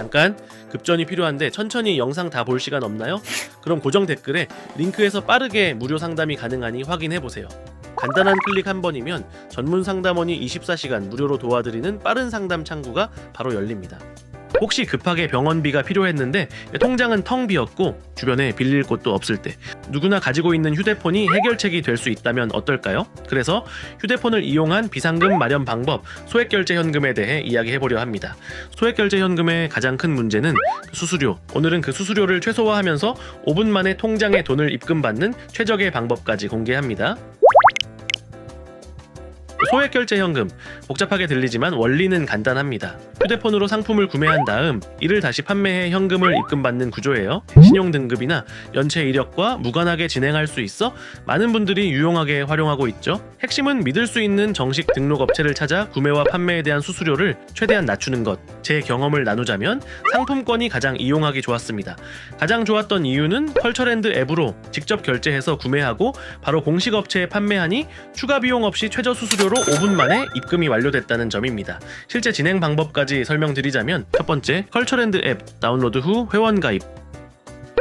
잠깐 급전이 필요한데 천천히 영상 다 볼 시간 없나요? 그럼 고정 댓글에 링크에서 빠르게 무료 상담이 가능하니 확인해 보세요. 간단한 클릭 한 번이면 전문 상담원이 24시간 무료로 도와드리는 빠른 상담 창구가 바로 열립니다. 혹시 급하게 병원비가 필요했는데 통장은 텅 비었고 주변에 빌릴 곳도 없을 때 누구나 가지고 있는 휴대폰이 해결책이 될 수 있다면 어떨까요? 그래서 휴대폰을 이용한 비상금 마련 방법 소액결제 현금에 대해 이야기해 보려 합니다. 소액결제 현금의 가장 큰 문제는 수수료. 오늘은 그 수수료를 최소화하면서 5분 만에 통장에 돈을 입금받는 최적의 방법까지 공개합니다. 소액 결제 현금 복잡하게 들리지만 원리는 간단합니다. 휴대폰으로 상품을 구매한 다음 이를 다시 판매해 현금을 입금받는 구조예요. 신용 등급이나 연체 이력과 무관하게 진행할 수 있어 많은 분들이 유용하게 활용하고 있죠. 핵심은 믿을 수 있는 정식 등록 업체를 찾아 구매와 판매에 대한 수수료를 최대한 낮추는 것. 제 경험을 나누자면 상품권이 가장 이용하기 좋았습니다. 가장 좋았던 이유는 컬처랜드 앱으로 직접 결제해서 구매하고 바로 공식 업체에 판매하니 추가 비용 없이 최저 수수료 로 5분 만에 입금이 완료됐다는 점입니다. 실제 진행 방법까지 설명드리자면 첫 번째 컬처랜드 앱 다운로드 후 회원 가입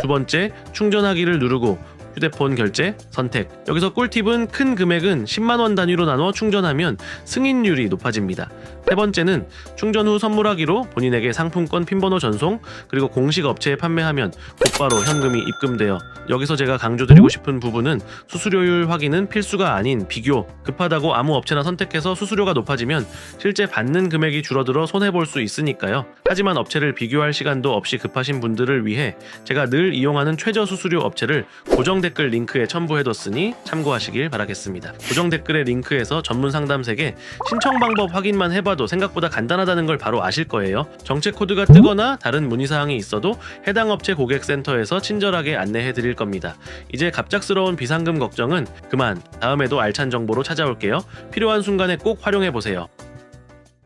두 번째 충전하기를 누르고 휴대폰 결제 선택. 여기서 꿀팁은 큰 금액은 10만원 단위로 나눠 충전하면 승인율이 높아집니다. 세 번째는 충전 후 선물하기로 본인에게 상품권 핀번호 전송 그리고 공식 업체에 판매하면 곧바로 현금이 입금되어 여기서 제가 강조드리고 싶은 부분은 수수료율 확인은 필수가 아닌 비교 급하다고 아무 업체나 선택해서 수수료가 높아지면 실제 받는 금액이 줄어들어 손해볼 수 있으니까요. 하지만 업체를 비교할 시간도 없이 급하신 분들을 위해 제가 늘 이용하는 최저 수수료 업체를 고정 댓글 링크에 첨부해뒀으니 참고하시길 바라겠습니다. 고정 댓글의 링크에서 전문 상담색에 신청 방법 확인만 해봐도 생각보다 간단하다는 걸 바로 아실 거예요. 정책 코드가 뜨거나 다른 문의사항이 있어도 해당 업체 고객센터에서 친절하게 안내해드릴 겁니다. 이제 갑작스러운 비상금 걱정은 그만 다음에도 알찬 정보로 찾아올게요. 필요한 순간에 꼭 활용해보세요.